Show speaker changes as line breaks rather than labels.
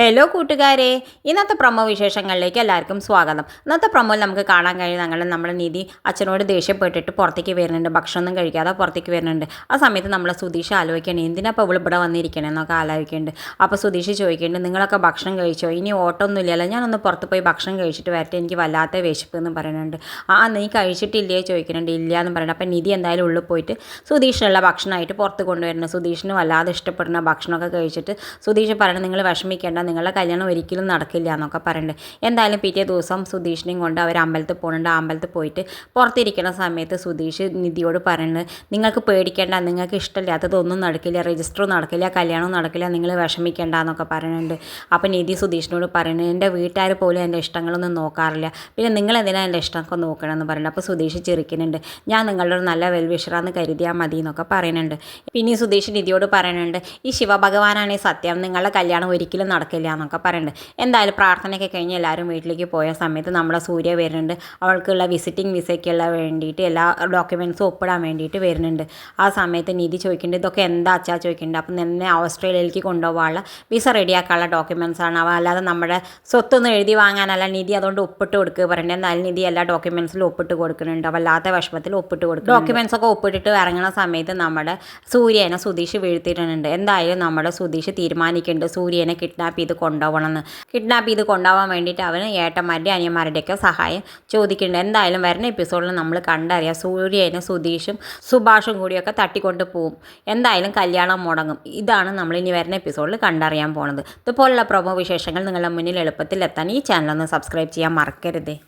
Hello കൂട്ടുകാരെ. ഇന്നത്തെ promo വിശേഷങ്ങളിലേക്ക് എല്ലാവർക്കും സ്വാഗതം. ഇന്നത്തെ പ്രൊമോയിൽ നമുക്ക് കാണാൻ കഴിയും ഞങ്ങൾ നമ്മുടെ നിധി അച്ഛനോട് ദേഷ്യപ്പെട്ടിട്ട് പുറത്തേക്ക് വരുന്നുണ്ട്. ഭക്ഷണമൊന്നും കഴിക്കാതെ പുറത്തേക്ക് വരുന്നുണ്ട്. ആ സമയത്ത് നമ്മൾ സുധീഷ് ആലോചിക്കണേ എന്തിനാ ഇപ്പോൾ ഇവിടെ വന്നിരിക്കണേ എന്നൊക്കെ ആലോചിക്കുന്നുണ്ട് അപ്പോൾ സുധീഷ് ചോദിക്കുന്നുണ്ട് നിങ്ങളൊക്കെ ഭക്ഷണം കഴിച്ചോ? ഇനി ഓട്ടമൊന്നും ഇല്ലല്ലോ. ഞാനൊന്ന് പുറത്ത് പോയി ഭക്ഷണം കഴിച്ചിട്ട് വരട്ടെ. എനിക്ക് വല്ലാത്ത വിശപ്പ് എന്ന് പറയുന്നുണ്ട്. ആ നീ കഴിച്ചിട്ടില്ലേ? ചോദിക്കുന്നുണ്ട്. ഇല്ല എന്ന് പറയുന്നത് അപ്പോൾ നിധി എന്തായാലും ഉള്ളിൽ പോയിട്ട് സുധീഷിനുള്ള ഭക്ഷണമായിട്ട് പുറത്ത് കൊണ്ടുവരുന്നു. സുധീഷിന് വല്ലാതെ ഇഷ്ടപ്പെടുന്ന ഭക്ഷണമൊക്കെ കഴിച്ചിട്ട് സുധീഷ് പറയണം നിങ്ങൾ വിഷമിക്കേണ്ട. നിങ്ങളുടെ കല്യാണം ഒരിക്കലും നടക്കില്ല എന്നൊക്കെ പറയുന്നുണ്ട് എന്തായാലും പിറ്റേ ദിവസം സുധീഷിനെയും കൊണ്ട് അവർ അമ്പലത്തിൽ പോകുന്നുണ്ട്. അമ്പലത്തിൽ പോയിട്ട് പുറത്തിരിക്കുന്ന സമയത്ത് സുധീഷ് നിധിയോട് പറയുന്നത് നിങ്ങൾക്ക് പേടിക്കേണ്ട നിങ്ങൾക്ക് ഇഷ്ടമില്ലാത്തതൊന്നും നടക്കില്ല രജിസ്റ്ററും നടക്കില്ല കല്യാണവും നടക്കില്ല നിങ്ങൾ വിഷമിക്കേണ്ട എന്നൊക്കെ പറയുന്നുണ്ട് അപ്പോൾ നിധി സുധീഷിനോട് പറയുന്നത് എന്റെ വീട്ടുകാർ പോലും എന്റെ ഇഷ്ടങ്ങളൊന്നും നോക്കാറില്ല. പിന്നെ നിങ്ങൾ എന്തിനാണ് എന്റെ ഇഷ്ടമൊക്കെ നോക്കണമെന്ന് പറയുന്നത് അപ്പോൾ സുധീഷ് ചിരിക്കുന്നുണ്ട്. ഞാൻ നിങ്ങളുടെ ഒരു നല്ല വെൽവിഷറാന്ന് കരുതിയാൽ മതി എന്നൊക്കെ പറയുന്നുണ്ട് പിന്നെ സുധീഷ് നിധിയോട് പറയുന്നുണ്ട് ഈ ശിവഭഗവാനാണ് സത്യം. നിങ്ങളുടെ കല്യാണം ഒരിക്കലും നടക്കില്ല. എന്നൊക്കെ പറയുന്നുണ്ട് എന്തായാലും പ്രാർത്ഥനയൊക്കെ കഴിഞ്ഞ് എല്ലാവരും വീട്ടിലേക്ക് പോയ സമയത്ത് നമ്മളെ സൂര്യ വരുന്നുണ്ട്. അവൾക്കുള്ള വിസിറ്റിംഗ് വിസയ്ക്കുള്ള വേണ്ടിയിട്ട് എല്ലാ ഡോക്യുമെന്റ്സും ഒപ്പിടാൻ വേണ്ടിയിട്ട് വരുന്നുണ്ട്. ആ സമയത്ത് നിധി ചോദിക്കുന്നുണ്ട് ഇതൊക്കെ എന്താ അച്ഛാ? ചോദിക്കുന്നുണ്ട്. അപ്പം നിന്നെ ഓസ്ട്രേലിയയിലേക്ക് കൊണ്ടുപോകാനുള്ള വിസ റെഡിയാക്കാനുള്ള ഡോക്യുമെന്റ്സ് ആണ്. അവ അല്ലാതെ നമ്മുടെ സ്വത്തൊന്നും എഴുതി വാങ്ങാനല്ല. നിധി അതുകൊണ്ട് ഒപ്പിട്ട് കൊടുക്കുക പറയുന്നത് എന്നാലും നിധി എല്ലാ ഡോക്യുമെന്റ്സിലും ഒപ്പിട്ട് കൊടുക്കുന്നുണ്ട്. വല്ലാത്ത വിഷമത്തിൽ ഒപ്പിട്ട് കൊടുക്കും ഡോക്യുമെന്റ്സ് ഒക്കെ ഒപ്പിട്ടിട്ട് ഇറങ്ങുന്ന സമയത്ത് നമ്മുടെ സൂര്യനെ സുധീഷ് വീഴ്ത്തിയിട്ടുണ്ട്. എന്തായാലും നമ്മുടെ സുധീഷ് തീരുമാനിക്കുന്നുണ്ട്. സൂര്യനെ കിഡ്നാപ്പ് ചെയ്ത് കൊണ്ടുപോകണമെന്ന്. കിഡ്നാപ്പ് ചെയ്ത് കൊണ്ടുപോകാൻ വേണ്ടിയിട്ട് അവന് ഏട്ടന്മാരുടെ അനിയന്മാരുടെയൊക്കെ സഹായം ചോദിക്കുന്നുണ്ട്. എന്തായാലും വരുന്ന എപ്പിസോഡിൽ നമ്മൾ കണ്ടറിയാം സൂര്യനെ സുധീഷും സുഭാഷും കൂടിയൊക്കെ തട്ടിക്കൊണ്ട് പോവും. എന്തായാലും കല്യാണം മുടങ്ങും. ഇതാണ് നമ്മൾ ഇനി വരുന്ന എപ്പിസോഡിൽ കണ്ടറിയാൻ പോണത്. ഇതുപോലുള്ള പ്രൊമോ വിശേഷങ്ങൾ നിങ്ങളുടെ മുന്നിൽ എളുപ്പത്തിൽ എത്താൻ ഈ ചാനൽ ഒന്ന് സബ്സ്ക്രൈബ് ചെയ്യാൻ മറക്കരുതേ.